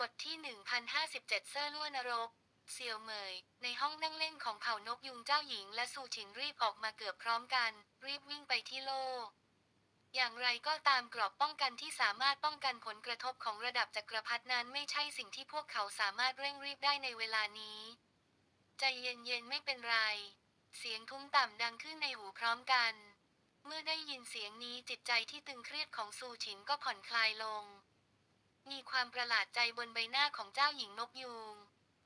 บทที่ 1057 เซอร์ลั่วนรก เซียวเหมย ในห้องนั่งเล่นของเผ่านกยุงเจ้าหญิงและซูฉินรีบออกมาเกือบพร้อมกัน รีบวิ่งไปที่โล อย่างไรก็ตามกรอบป้องกันที่สามารถป้องกันผลกระทบของระดับจักรพรรดินั้นไม่ใช่สิ่งที่พวกเขาสามารถเร่งรีบได้ในเวลานี้ ใจเย็นๆไม่เป็นไร เสียงทุ้มต่ำดังขึ้นในหูพร้อมกัน เมื่อได้ยินเสียงนี้จิตใจที่ตึงเครียดของซูฉินก็ผ่อนคลายลง มีความประหลาดใจบนใบหน้าของเจ้าหญิงนกยูง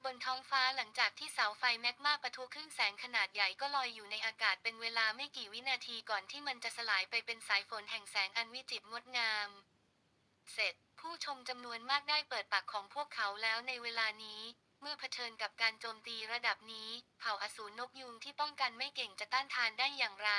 บนท้องฟ้าหลังจากที่เสาไฟแมกมาปะทุขึ้นแสงขนาดใหญ่ก็ลอยอยู่ในอากาศเป็นเวลาไม่กี่วินาทีก่อนที่มันจะสลายไปเป็นสายฝนแห่งแสงอันวิจิตรงดงาม เสร็จ ผู้ชมจำนวนมากได้เปิดปากของพวกเขาแล้วในเวลานี้ เมื่อเผชิญกับการโจมตีระดับนี้ เผ่าอสูรนกยูงที่ป้องกันไม่เก่งจะต้านทานได้อย่างไร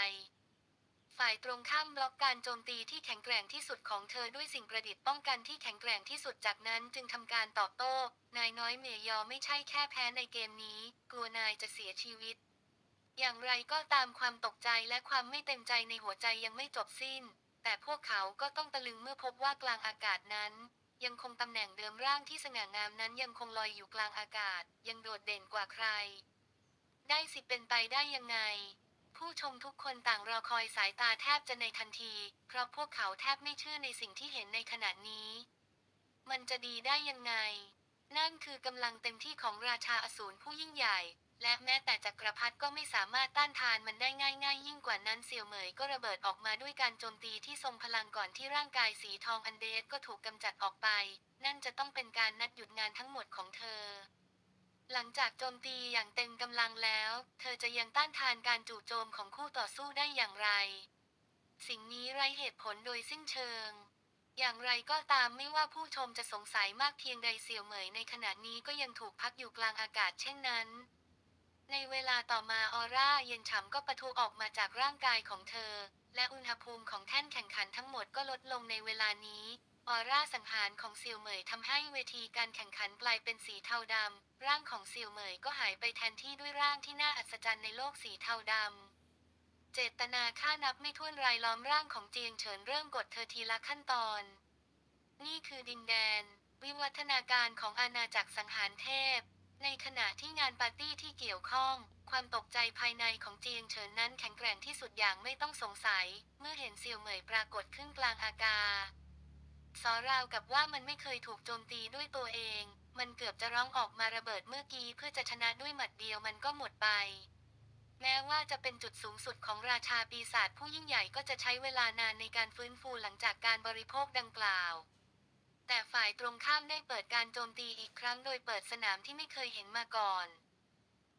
ฝ่ายตรงข้ามบล็อกการโจมตีที่แข็งแกร่งที่สุดของเธอด้วยสิ่งประดิษฐ์ป้องกันที่แข็งแกร่งที่สุดจากนั้นจึงทำการตอบโต้ นายน้อยเมยอไม่ใช่แค่แพ้ในเกมนี้ กลัวนายจะเสียชีวิต อย่างไรก็ตามความตกใจและความไม่เต็มใจในหัวใจยังไม่จบสิ้น แต่พวกเขาก็ต้องตะลึงเมื่อพบว่ากลางอากาศนั้น ยังคงตำแหน่งเดิมร่างที่สง่างามนั้นยังคงลอยอยู่กลางอากาศ ยังโดดเด่นกว่าใคร ได้สิเป็นไปได้ยังไง ผู้ชมทุกคนต่างรอคอยสายตาแทบจะในทันที เพราะพวกเขาแทบไม่เชื่อในสิ่งที่เห็นในขณะนี้ มันจะดีได้ยังไง นั่นคือกำลังเต็มที่ของราชาอสูรผู้ยิ่งใหญ่ และแม้แต่จักรพรรดิก็ไม่สามารถต้านทานมันได้ง่ายๆยิ่งกว่านั้นเสี่ยวเหมยก็ระเบิดออกมาด้วยการโจมตีที่ทรงพลังก่อนที่ร่างกายสีทองอันเดสก็ถูกกำจัดออกไป นั่นจะต้องเป็นการนัดหยุดงานทั้งหมดของเธอ หลังจากโจมตีอย่างเต็มกำลังแล้ว เธอจะยังต้านทานการจู่โจมของคู่ต่อสู้ได้อย่างไร สิ่งนี้ไร้เหตุผลโดยสิ้นเชิง อย่างไรก็ตามไม่ว่าผู้ชมจะสงสัยมากเพียงใดเสี่ยวเหมยในขณะนี้ก็ยังถูกพักอยู่กลางอากาศเช่นนั้น ในเวลาต่อมาออร่าเย็นฉ่ำก็ปะทุออกมาจากร่างกายของเธอ และอุณหภูมิของแท่นแข่งขันทั้งหมดก็ลดลงในเวลานี้ ออร่าสังหารของเซียวเหมยทำให้เวทีการแข่งขันกลายเป็นสีเทาดำ ร่างของเซียวเหมยก็หายไปแทนที่ด้วยร่างที่น่าอัศจรรย์ในโลกสีเทาดำ เจตนาฆ่านับไม่ถ้วนรายล้อมร่างของเจียงเฉินเริ่มกดเธอทีละขั้นตอน นี่คือดินแดน วิวัฒนาการของอาณาจักรสังหารเทพ ในขณะที่งานปาร์ตี้ที่เกี่ยวข้อง ความตกใจภายในของเจียงเฉินนั้นแข็งแกร่งที่สุดอย่างไม่ต้องสงสัย เมื่อเห็นเซียวเหมยปรากฏขึ้นกลางอากาศ สอราวกับว่ามันไม่เคยถูกโจมตีด้วยตัวเอง มันเกือบจะร้องออกมาระเบิดเมื่อกี้เพื่อจะชนะด้วยหมัดเดียวมันก็หมดไป แม้ว่าจะเป็นจุดสูงสุดของราชาปีศาจผู้ยิ่งใหญ่ก็จะใช้เวลานานในการฟื้นฟูหลังจากการบริโภคดังกล่าว แต่ฝ่ายตรงข้ามได้เปิดการโจมตีอีกครั้งโดยเปิดสนามที่ไม่เคยเห็นมาก่อน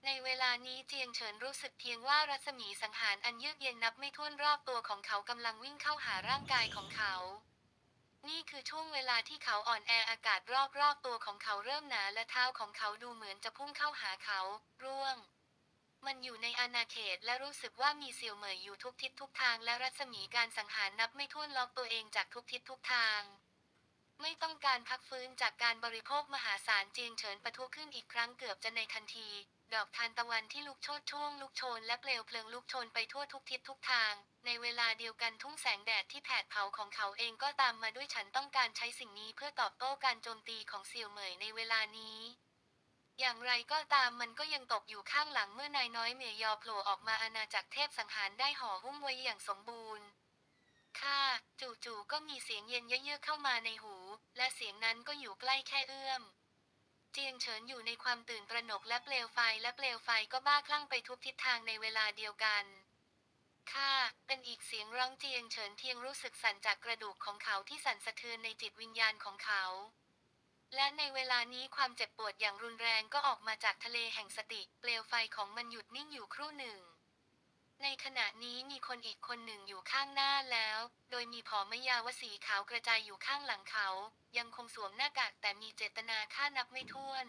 ในเวลานี้เจียงเฉินรู้สึกเพียงว่ารัศมีสังหารอันเยือกเย็นนับไม่ถ้วนรอบตัวของเขากำลังวิ่งเข้าหาร่างกายของเขา นี่คือช่วงเวลาที่เขาอ่อนแออากาศรอบๆตัวของเขาเริ่มหนาและเท้าของเขาดูเหมือนจะพุ่งเข้าหาเขา ร่วง มันอยู่ในอาณาเขตและรู้สึกว่ามีเสี่ยวเหมยอยู่ทุกทิศทุกทางและรัศมีการสังหารนับไม่ถ้วนล็อกตัวเองจากทุกทิศทุกทาง ไม่ต้องการพักฟื้นจากการบริโภคมหาศาลจียงเฉินปะทุขึ้นอีกครั้งเกือบจะในทันที ดอกทานตะวันที่ลุกโชนช่วงลุกโชนและเปลวเพลิงลุกโชนไปทั่วทุกทิศทุกทาง ในเวลาเดียวกันทุ่งแสงแดดที่แผดเผาของเขาเองก็ตามมาด้วยฉันต้องการใช้สิ่งนี้เพื่อตอบโต้การโจมตีของเสี่ยวเหมยในเวลานี้อย่างไรก็ตามมันก็ยังตกอยู่ข้างหลังเมื่อนายน้อยเมยยอโผล่ออกมาอาณาจักรเทพสังหารได้ห่อหุ้มไว้อย่างสมบูรณ์ ค่ะ จู่ๆก็มีเสียงเย็นเยือกเข้ามาในหู และเสียงนั้นก็อยู่ใกล้แค่เอื้อม เจียงเฉินอยู่ในความตื่นตระหนกและเปลวไฟและเปลวไฟก็บ้าคลั่งไปทุกทิศทางในเวลาเดียวกันค่ะเป็นอีกเสียงร้องเจียงเฉินเพียงรู้สึกสั่นจากกระดูกของเขาที่สั่นสะเทือนในจิตวิญญาณของเขา และในเวลานี้ความเจ็บปวดอย่างรุนแรงก็ออกมาจากทะเลแห่งสติ เปลวไฟของมันหยุดนิ่งอยู่ครู่หนึ่ง ในขณะนี้มีคนอีกคนหนึ่งอยู่ข้างหน้าแล้ว โดยมีผอมยาวสีขาวกระจายอยู่ข้างหลังเขา ยังคงสวมหน้ากากแต่มีเจตนาฆ่านับไม่ถ้วน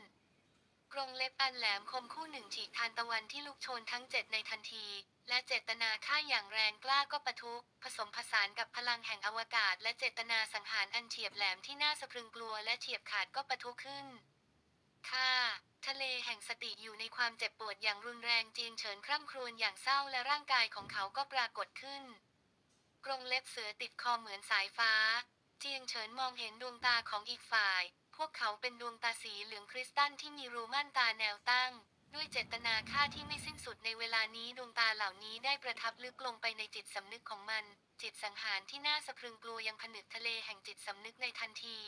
กรงเล็บอันแหลมคมคู่หนึ่งฉีกทานตะวันที่ลุกโชนทั้งเจ็ดในทันที และเจตนาฆ่าอย่างแรงกล้าก็ปะทุผสมผสานกับพลังแห่งอวกาศ และเจตนาสังหารอันเฉียบแหลมที่น่าสะพรึงกลัวและเฉียบขาดก็ปะทุขึ้นค่ะ ทะเลแห่งสติอยู่ในความเจ็บปวดอย่างรุนแรงจีนเฉินคร่ำครวญอย่างเศร้าและร่างกายของเขาก็ปรากฏขึ้น กรงเล็บเสือติดคอเหมือนสายฟ้า เจียงเฉินมองเห็นดวงตาของอีกฝ่าย พวกเขาเป็นดวงตาสีเหลืองคริสตัลที่มีรูม่านตาแนวตั้ง ด้วยเจตนาฆ่าที่ไม่สิ้นสุดในเวลานี้ดวงตาเหล่านี้ได้ประทับลึกลงไปในจิตสำนึกของมัน จิตสังหารที่น่าสะพรึงกลัวยังผนึกทะเลแห่งจิตสำนึกในทันที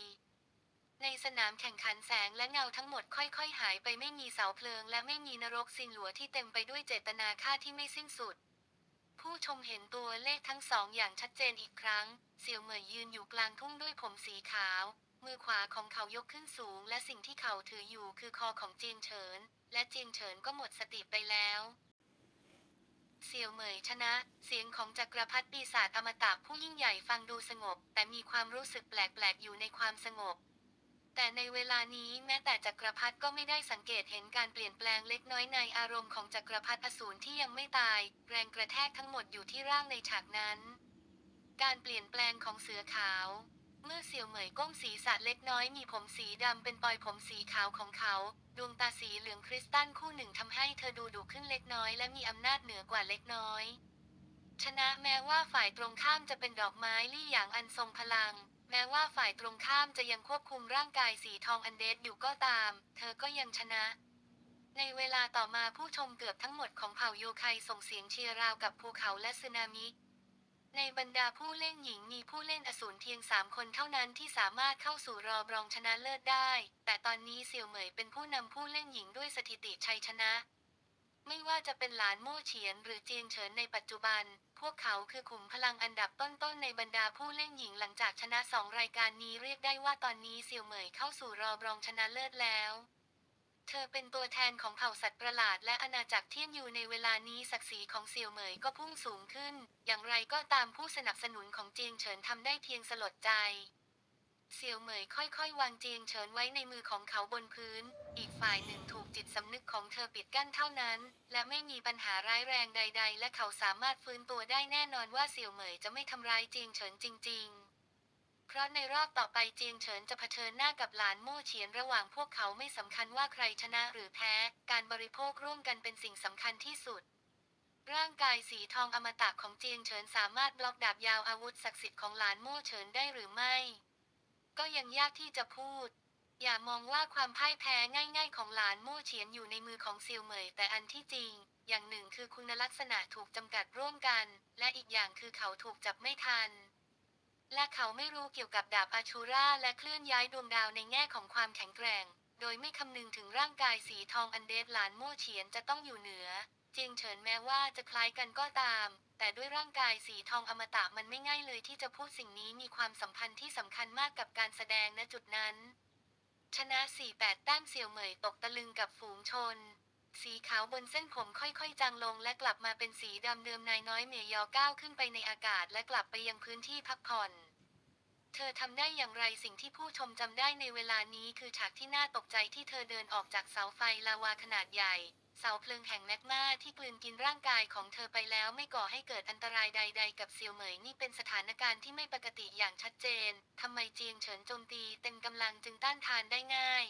ในสนามแข่งขันแสงและเงาทั้งหมดค่อยๆ หายไปไม่มีเสาเพลิง และไม่มีนรกสินหลัวที่เต็มไปด้วยเจตนาฆ่าที่ไม่สิ้นสุด ผู้ชมเห็นตัวเลขทั้งสองอย่างชัดเจนอีกครั้ง เสี่ยวเหมยยืนอยู่กลางทุ่งด้วยผมสีขาว มือขวาของเขายกขึ้นสูง และสิ่งที่เขาถืออยู่คือคอของจียงเฉิน และจียงเฉินก็หมดสติไปแล้วเสี่ยวเหมยชนะ เสียงของจักรพรรดิปีศาจอมตะผู้ยิ่งใหญ่ฟังดูสงบ แต่มีความรู้สึกแปลกๆอยู่ในความสงบ แต่ในเวลานี้แม้แต่จักรพรรดิก็ไม่ได้สังเกตเห็นการเปลี่ยนแปลงเล็กน้อยในอารมณ์ของจักรพรรดิอสูรที่ยังไม่ตาย แรงกระแทกทั้งหมดอยู่ที่ร่างในฉากนั้น การเปลี่ยนแปลงของเสือขาว เมื่อเสี่ยวเหมยก้มศีรษะเล็กน้อยมีผมสีดำเป็นปลอยผมสีขาวของเขา ดวงตาสีเหลืองคริสตัลคู่หนึ่งทำให้เธอดูดุขึ้นเล็กน้อยและมีอำนาจเหนือกว่าเล็กน้อยชนะแม้ว่าฝ่ายตรงข้ามจะเป็นดอกไม้ลี่หยางอันทรงพลัง แม้ว่าฝ่ายตรงข้ามจะยังควบคุมร่างกายสีทองอันเดดอยู่ก็ตาม เธอก็ยังชนะ ในเวลาต่อมาผู้ชมเกือบทั้งหมดของเผ่าโยไคส่งเสียงเชียร์ราวกับภูเขาและสึนามิ ในบรรดาผู้เล่นหญิงมีผู้เล่นอสูรเพียงสามคนเท่านั้นที่สามารถเข้าสู่รอบรองชนะเลิศได้ แต่ตอนนี้เสี่ยวเหมยเป็นผู้นำผู้เล่นหญิงด้วยสถิติชัยชนะ ไม่ว่าจะเป็นหลานโม่เฉียนหรือเจียงเฉินในปัจจุบัน พวกเขาคือขุมพลังอันดับต้นๆในบรรดาผู้เล่นหญิงหลังจากชนะสองรายการนี้เรียกได้ว่าตอนนี้เสี่ยวเหมยเข้าสู่รอบรองชนะเลิศแล้ว เธอเป็นตัวแทนของเผ่าสัตว์ประหลาดและอาณาจักรเทียนอยู่ในเวลานี้ศักดิ์ศรีของเสี่ยวเหมยก็พุ่งสูงขึ้น อย่างไรก็ตามผู้สนับสนุนของเจียงเฉินทำได้เพียงสลดใจ เสี่ยวเหมยค่อยๆ วางเจียงเฉินไว้ในมือของเขาบนพื้น อีกฝ่ายหนึ่งถูกจิตสำนึกของเธอปิดกั้นเท่านั้น และไม่มีปัญหาร้ายแรงใด ๆ และเขาสามารถฟื้นตัวได้แน่นอนว่าเสี่ยวเหมยจะไม่ทำร้ายเจียงเฉินจริง ๆ เพราะในรอบต่อไปเจียงเฉินจะเผชิญหน้ากับหลานโม่เฉียนระหว่างพวกเขาไม่สำคัญว่าใครชนะหรือแพ้ การบริโภคร่วมกันเป็นสิ่งสำคัญที่สุดร่างกายสีทองอมตะของเจียงเฉินสามารถบล็อกดาบยาวอาวุธศักดิ์สิทธิ์ของหลานโม่เฉินได้หรือไม่ ก็ยังยากที่จะพูด อย่ามองว่าความพ่ายแพ้ง่ายๆของหลานโม่เฉียนอยู่ในมือของเซียวเหมยแต่อันที่จริง อย่างหนึ่งคือคุณลักษณะถูกจำกัดร่วมกัน และอีกอย่างคือเขาถูกจับไม่ทัน และเขาไม่รู้เกี่ยวกับดาบอาชูราและเคลื่อนย้ายดวงดาวในแง่ของความแข็งแกร่ง โดยไม่คำนึงถึงร่างกายสีทองอันเดดหลานโม่เฉียนจะต้องอยู่เหนือเจียงเฉินแม้ว่าจะคล้ายกันก็ตาม แต่ด้วยร่างกายสีทองอมตะมันไม่ง่ายเลยที่จะพูดสิ่งนี้มีความสัมพันธ์ที่สำคัญมากกับการแสดงณจุดนั้น ชนะ 4-8 แต้มเสี่ยวเหมยตกตะลึงกับฝูงชน สีขาวบนเส้นผมค่อยๆ จางลงและกลับมาเป็นสีดำเดิมนายน้อยเมยอก้าวขึ้นไปในอากาศและกลับไปยังพื้นที่พักผ่อนเธอทำได้อย่างไรสิ่งที่ผู้ชมจำได้ในเวลานี้คือฉากที่น่าตกใจที่เธอเดินออกจากเสาไฟลาวาขนาดใหญ่ เสาเพลิงแห่งแมกมาที่กลืนกินร่างกายของเธอไปแล้วไม่ก่อให้เกิดอันตรายใด ๆ กับเซียวเหมยนี่เป็นสถานการณ์ที่ไม่ปกติอย่างชัดเจน ทำไมเจียงเฉินโจมตีเต็มกำลังจึงต้านทานได้ง่าย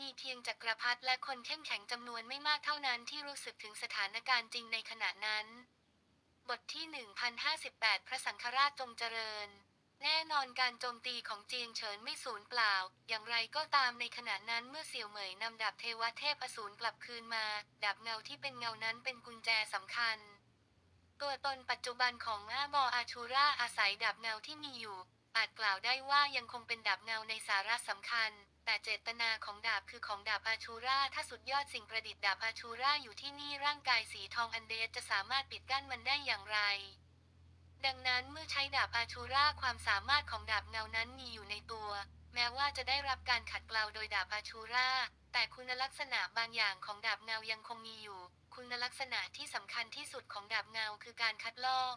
มีเพียงจักรพรรดิและคนเข้มแข็งจำนวนไม่มากเท่านั้นที่รู้สึกถึงสถานการณ์จริงในขณะนั้น บทที่ 1058 พระสังฆราชจงเจริญ แน่นอนการโจมตีของเจียงเฉินไม่สูญเปล่า อย่างไรก็ตามในขณะนั้นเมื่อเสี่ยวเหมยนำดาบเทวเทพอสูรกลับคืนมา ดาบเงาที่เป็นเงานั้นเป็นกุญแจสำคัญ ตัวตนปัจจุบันของอาบออาชูราอาศัยดาบเงาที่มีอยู่ อาจกล่าวได้ว่ายังคงเป็นดาบเงาในสาระสำคัญ แต่เจตนาของดาบคือของดาบอาชูราถ้าสุดยอดสิ่งประดิษฐ์ดาบอาชูราอยู่ที่นี่ร่างกายสีทองอันเดสจะสามารถปิดกั้นมันได้อย่างไร ดังนั้นเมื่อใช้ดาบอาชูราความสามารถของดาบเงานั้นมีอยู่ในตัว แม้ว่าจะได้รับการขัดเกลาโดยดาบอาชูราแต่คุณลักษณะบางอย่างของดาบเงายังคงมีอยู่ คุณลักษณะที่สำคัญที่สุดของดาบเงาคือการคัดลอก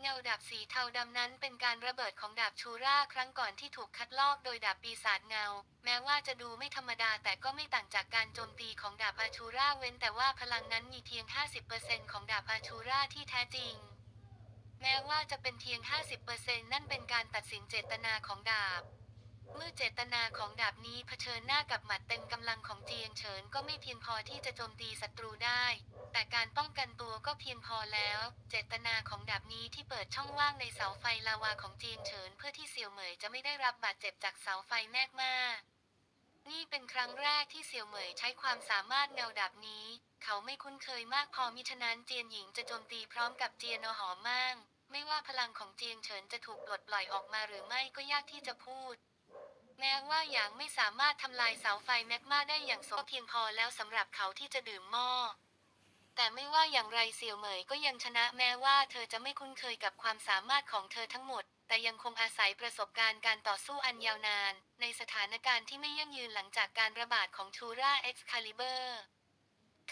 เงาดาบสีเทาดำนั้นเป็นการระเบิดของดาบชูราครั้งก่อนที่ถูกคัดลอกโดยดาบปีศาจเงา แม้ว่าจะดูไม่ธรรมดาแต่ก็ไม่ต่างจากการโจมตีของดาบอาชูราเว้นแต่ว่าพลังนั้นมีเพียง 50%ของดาบอาชูราที่แท้จริง แม้ว่าจะเป็นเพียง 50%นั่นเป็นการตัดสินเจตนาของดาบ เมื่อเจตนาของดาบนี้เผชิญหน้ากับหมัดเต็มกำลังของเจียงเฉินก็ไม่เพียงพอที่จะโจมตีศัตรูได้ แต่การป้องกันตัวก็เพียงพอแล้ว เจตนาของดาบนี้ที่เปิดช่องว่างในเสาไฟลาวาของเจียงเฉินเพื่อที่เสี่ยวเหมยจะไม่ได้รับบาดเจ็บจากเสาไฟแมกมานี่เป็นครั้งแรกที่เสี่ยวเหมยใช้ความสามารถเงาดาบนี้ เขาไม่คุ้นเคยมากพอมิฉะนั้นเจียนหญิงจะโจมตีพร้อมกับเจียนอหอมมั่ง ไม่ว่าพลังของเจียงเฉินจะถูกปลดปล่อยออกมาหรือไม่ก็ยากที่จะพูด แม้ว่าหยางไม่สามารถทำลายเสาไฟแมกมาได้อย่างสมเพียงพอแล้วสำหรับเขาที่จะดื่มหม้อแต่ไม่ว่าอย่างไรเสี่ยวเหมยก็ยังชนะแม้ว่าเธอจะไม่คุ้นเคยกับความสามารถของเธอทั้งหมด แต่ยังคงอาศัยประสบการณ์การต่อสู้อันยาวนาน ในสถานการณ์ที่ไม่ยั่งยืนหลังจากการระบาดของชูราเอ็กซ์คาลิเบอร์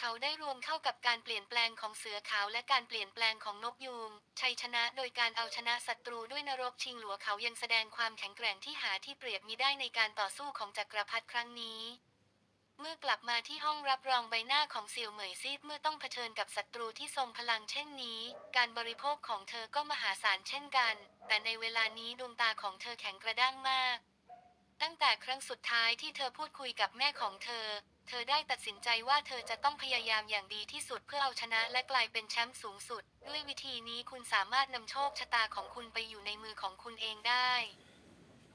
เขาได้รวมเข้ากับการเปลี่ยนแปลงของเสือขาวและการเปลี่ยนแปลงของนกยูงชัยชนะโดยการเอาชนะศัตรูด้วยนรกชิงหลัวเขายังแสดงความแข็งแกร่งที่หาที่เปรียบมิได้ในการต่อสู้ของจักรพรรดิครั้งนี้เมื่อกลับมาที่ห้องรับรองใบหน้าของเสี่ยวเหมยซีดเมื่อต้องเผชิญกับศัตรูที่ทรงพลังเช่นนี้ การบริโภคของเธอก็มหาศาลเช่นกัน แต่ในเวลานี้ดวงตาของเธอแข็งกระด้างมาก ตั้งแต่ครั้งสุดท้ายที่เธอพูดคุยกับแม่ของเธอ เธอได้ตัดสินใจว่าเธอจะต้องพยายามอย่างดีที่สุดเพื่อเอาชนะและกลายเป็นแชมป์สูงสุด ด้วยวิธีนี้คุณสามารถนำโชคชะตาของคุณไปอยู่ในมือของคุณเองได้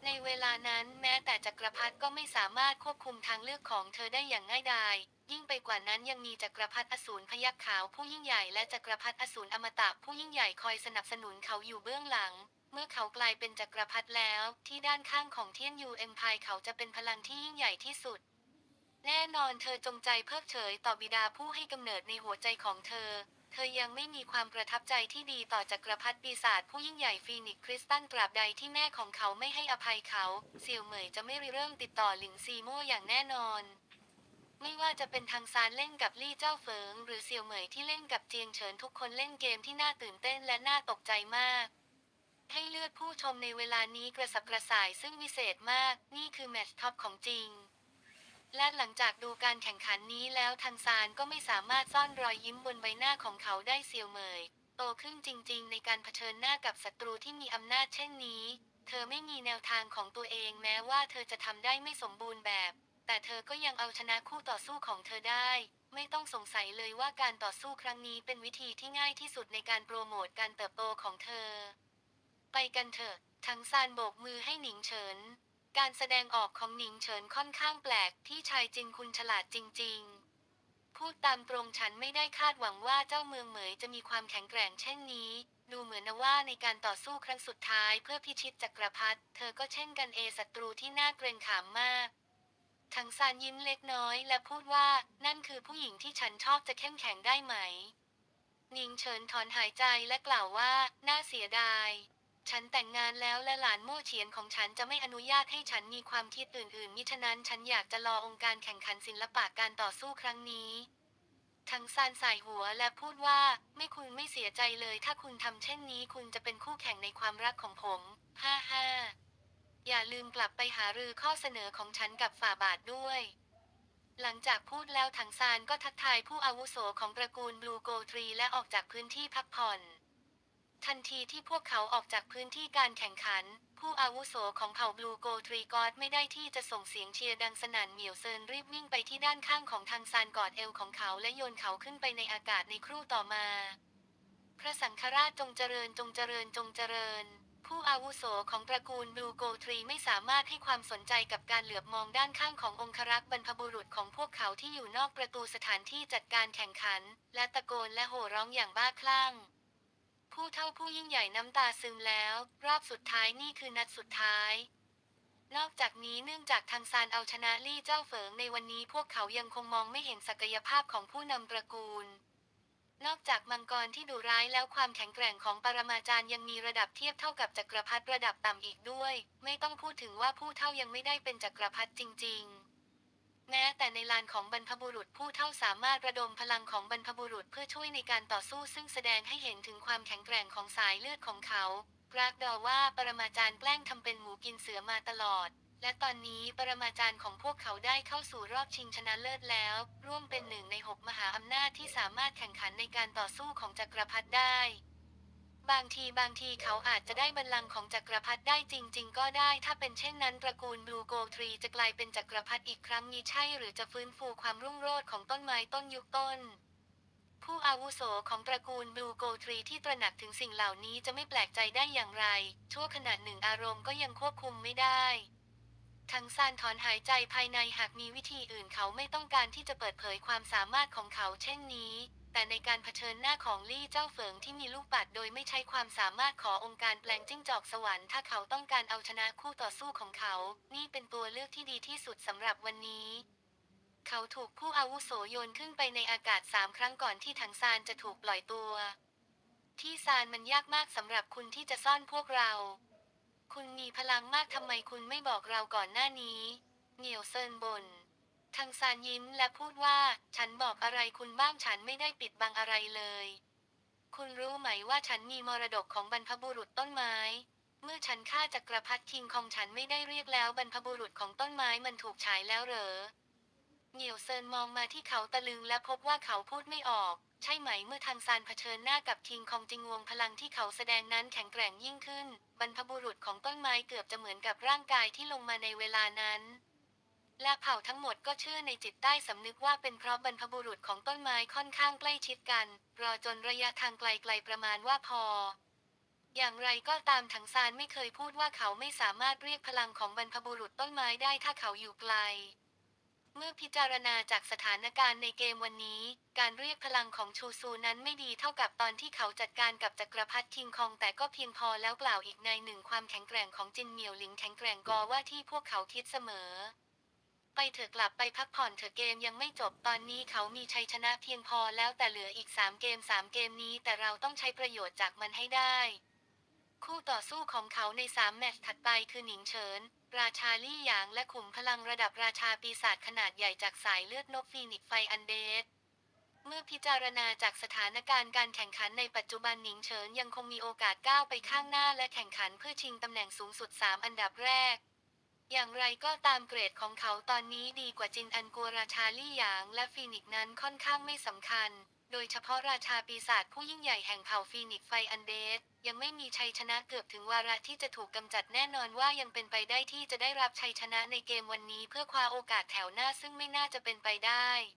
ในเวลานั้นแม้แต่จักรพรรดิก็ไม่สามารถควบคุมทางเลือกของเธอได้อย่างง่ายดายยิ่งไปกว่านั้นยังมีจักรพรรดิอสูรพยัคฆ์ขาวผู้ยิ่งใหญ่และจักรพรรดิอสูรอมตะผู้ยิ่งใหญ่คอยสนับสนุนเขาอยู่เบื้องหลัง เมื่อเขากลายเป็นจักรพรรดิแล้ว ที่ด้านข้างของเทียนยูเอ็มพายเขาจะเป็นพลังที่ยิ่งใหญ่ที่สุด แน่นอนเธอจงใจเพิกเฉยต่อบิดาผู้ให้กำเนิดในหัวใจของเธอ เธอยังไม่มีความประทับใจที่ดีต่อจักรพรรดิปีศาจผู้ยิ่งใหญ่ฟีนิกซ์คริสตันตราบใดที่แม่ของเขาไม่ให้อภัยเขาเสี่ยวเหมยจะไม่ริเริ่มติดต่อหลิงซีโม่อย่างแน่นอน ไม่ว่าจะเป็นทางซานเล่นกับลี่เจ้าเฟิง หรือเสี่ยวเหมยที่เล่นกับเจียงเฉินทุกคนเล่นเกมที่น่าตื่นเต้นและน่าตกใจมากให้เลือดผู้ชมในเวลานี้กระสับกระส่ายซึ่งวิเศษมาก นี่คือแมตช์ท็อปของจริง และหลังจากดูการแข่งขันนี้แล้วทันซานก็ไม่สามารถซ่อนรอยยิ้มบนใบหน้าของเขาได้เซียวเหมย โตขึ้นจริงๆ ในการเผชิญหน้ากับศัตรูที่มีอำนาจเช่นนี้ เธอไม่มีแนวทางของตัวเองแม้ว่าเธอจะทำได้ไม่สมบูรณ์แบบ แต่เธอก็ยังเอาชนะคู่ต่อสู้ของเธอได้ ไม่ต้องสงสัยเลยว่าการต่อสู้ครั้งนี้เป็นวิธีที่ง่ายที่สุดในการโปรโมทการเติบโตของเธอ ไปกันเถอะ ทั้งซานโบกมือให้หนิงเฉิน การแสดงออกของหนิงเฉินค่อนข้างแปลกที่ชายจินคุณฉลาดจริง ๆ พูดตามตรงฉันไม่ได้คาดหวังว่าเจ้าเมืองเหมยจะมีความแข็งแกร่งเช่นนี้ ดูเหมือนนะว่าในการต่อสู้ครั้งสุดท้ายเพื่อพิชิตจักรพรรดิเธอก็เช่นกันเอศัตรูที่น่าเกรงขามมากทั้งซานยิ้มเล็กน้อยและพูดว่านั่นคือผู้หญิงที่ฉันชอบจะเข้มแข็งได้ไหม นิงเฉินถอนหายใจและกล่าวว่า น่าเสียดาย ฉันแต่งงานแล้วและหลานโม่เฉียนของฉันจะไม่อนุญาตให้ฉันมีความคิดอื่นๆมิฉะนั้นฉันอยากจะรอองค์การแข่งขันศิลปะการต่อสู้ครั้งนี้ ทั้งซานใส่หัวและพูดว่าไม่คุณไม่เสียใจเลย ถ้าคุณทำเช่นนี้คุณจะเป็นคู่แข่งในความรักของผม ฮ่าฮ่าอย่าลืมกลับไปหารือข้อเสนอของฉันกับฝ่าบาทด้วย หลังจากพูดแล้วถังซานก็ทักทายผู้อาวุโสของตระกูลบลูโกทรีและออกจากพื้นที่พักผ่อน ทันทีที่พวกเขาออกจากพื้นที่การแข่งขัน ผู้อาวุโสของเผ่าบลูโกทรีกอดไม่ได้ที่จะส่งเสียงเชียร์ดังสนั่นเหมียวเซินรีบวิ่งไปที่ด้านข้างของทางซานกอดเอวของเขาและโยนเขาขึ้นไปในอากาศในครู่ต่อมา พระสังฆราชจงเจริญจงเจริญจงเจริญ ผู้อาวุโสของตระกูลบลูโกทรีไม่สามารถให้ความสนใจกับการเหลือบมองด้านข้างขององครักษ์บรรพบุรุษของพวกเขาที่อยู่นอกประตูสถานที่จัดการแข่งขัน และตะโกนและโห่ร้องอย่างบ้าคลั่ง ผู้เท่าผู้ยิ่งใหญ่น้ำตาซึมแล้ว รอบสุดท้ายนี่คือนัดสุดท้าย นอกจากนี้เนื่องจากทางซานเอาชนะลี่เจ้าเฟิงในวันนี้พวกเขายังคงมองไม่เห็นศักยภาพของผู้นำตระกูล นอกจากมังกรที่ดุร้ายแล้วความแข็งแกร่งของปรมาจารย์ยังมีระดับเทียบเท่ากับจักรพรรดิระดับต่ำอีกด้วย ไม่ต้องพูดถึงว่าผู้เท่ายังไม่ได้เป็นจักรพรรดิจริง ๆ แม้แต่ในลานของบรรพบุรุษผู้เท่าสามารถระดมพลังของบรรพบุรุษเพื่อช่วยในการต่อสู้ซึ่งแสดงให้เห็นถึงความแข็งแกร่งของสายเลือดของเขากรากดอว่าปรมาจารย์แกล้งทำเป็นหมูกินเสือมาตลอด และตอนนี้ปรมาจารย์ของพวกเขาได้เข้าสู่รอบชิงชนะเลิศแล้ว ร่วมเป็นหนึ่งในหกมหาอำนาจที่สามารถแข่งขันในการต่อสู้ของจักรพรรดิได้ บางทีบางทีเขาอาจจะได้บัลลังก์ของจักรพรรดิได้จริง ๆ ก็ได้ ถ้าเป็นเช่นนั้นตระกูลบลูโกทรีจะกลายเป็นจักรพรรดิอีกครั้งนี้ใช่หรือจะฟื้นฟูความรุ่งโรจน์ของต้นไม้ต้นยุคต้น ผู้อาวุโสของตระกูลบลูโกทรีที่ตระหนักถึงสิ่งเหล่านี้จะไม่แปลกใจได้อย่างไร ชั่วขณะหนึ่งอารมณ์ก็ยังควบคุมไม่ได้ทั้งซานถอนหายใจภายในหากมีวิธีอื่นเขาไม่ต้องการที่จะเปิดเผยความสามารถของเขาเช่นนี้ แต่ในการเผชิญหน้าของลี่เจ้าเฟิงที่มีลูกปัดโดยไม่ใช้ความสามารถขอองค์การแปลงจิ้งจอกสวรรค์ถ้าเขาต้องการเอาชนะคู่ต่อสู้ของเขา นี่เป็นตัวเลือกที่ดีที่สุดสำหรับวันนี้ เขาถูกผู้อาวุโสโยนขึ้นไปในอากาศสามครั้งก่อนที่ถังซานจะถูกปล่อยตัว ที่ซานมันยากมากสำหรับคุณที่จะซ่อนพวกเรา คุณมีพลังมากทำไมคุณไม่บอกเราก่อนหน้านี้เหนียวเซินบน ทางซานยิ้มและพูดว่า ฉันบอกอะไรคุณบ้างฉันไม่ได้ปิดบังอะไรเลย คุณรู้ไหมว่าฉันมีมรดกของบรรพบุรุษต้นไม้ เมื่อฉันฆ่าจักรพรรดิคิงของฉันไม่ได้เรียกแล้วบรรพบุรุษของต้นไม้มันถูกฉายแล้วเหรอเหนียวเซินมองมาที่เขาตะลึงและพบว่าเขาพูดไม่ออก ใช่ไหมเมื่อทางซานเผชิญหน้ากับคิงคองจิงวงพลังที่เขาแสดงนั้นแข็งแกร่งยิ่งขึ้น บรรพบุรุษของต้นไม้เกือบจะเหมือนกับร่างกายที่ลงมาในเวลานั้น และเผ่าทั้งหมดก็เชื่อในจิตใต้สำนึกว่าเป็นเพราะบรรพบุรุษของต้นไม้ค่อนข้างใกล้ชิดกัน รอจนระยะทางไกลๆประมาณว่าพอ อย่างไรก็ตามถังซานไม่เคยพูดว่าเขาไม่สามารถเรียกพลังของบรรพบุรุษต้นไม้ได้ถ้าเขาอยู่ไกล เมื่อพิจารณาจากสถานการณ์ในเกมวันนี้ การเรียกพลังของชูซูนั้นไม่ดีเท่ากับตอนที่เขาจัดการกับจักรพรรดิคิงคอง แต่ก็เพียงพอแล้วกล่าวอีกในหนึ่งความแข็งแกร่งของจินเหมียวหลิงแข็งแกร่งกอว่าที่พวกเขาคิดเสมอ ไปเถอะกลับไปพักผ่อนเถอะเกมยังไม่จบตอนนี้เขามีชัยชนะเพียงพอแล้วแต่เหลืออีกสามเกมสามเกมนี้แต่เราต้องใช้ประโยชน์จากมันให้ได้ คู่ต่อสู้ของเขาในสามแมตช์ถัดไปคือหนิงเฉิน ราชาลี่หยางและขุมพลังระดับราชาปีศาจขนาดใหญ่จากสายเลือดนกฟีนิกไฟอันเดสเมื่อพิจารณาจากสถานการณ์การแข่งขันในปัจจุบันหนิงเฉินยังคงมีโอกาสก้าวไปข้างหน้าและแข่งขันเพื่อชิงตำแหน่งสูงสุด 3 อันดับแรก อย่างไรก็ตามเกรดของเขาตอนนี้ดีกว่าจินอันกัวราชาลี่หยางและฟีนิกนั้นค่อนข้างไม่สำคัญ โดยเฉพาะราชาปีศาจผู้ยิ่งใหญ่แห่งเผ่าฟีนิกไฟอันเดสยังไม่มีชัยชนะเกือบถึงวาระที่จะถูกกำจัดแน่นอนว่ายังเป็นไปได้ที่จะได้รับชัยชนะในเกมวันนี้เพื่อคว้าโอกาสแถวหน้าซึ่งไม่น่าจะเป็นไปได้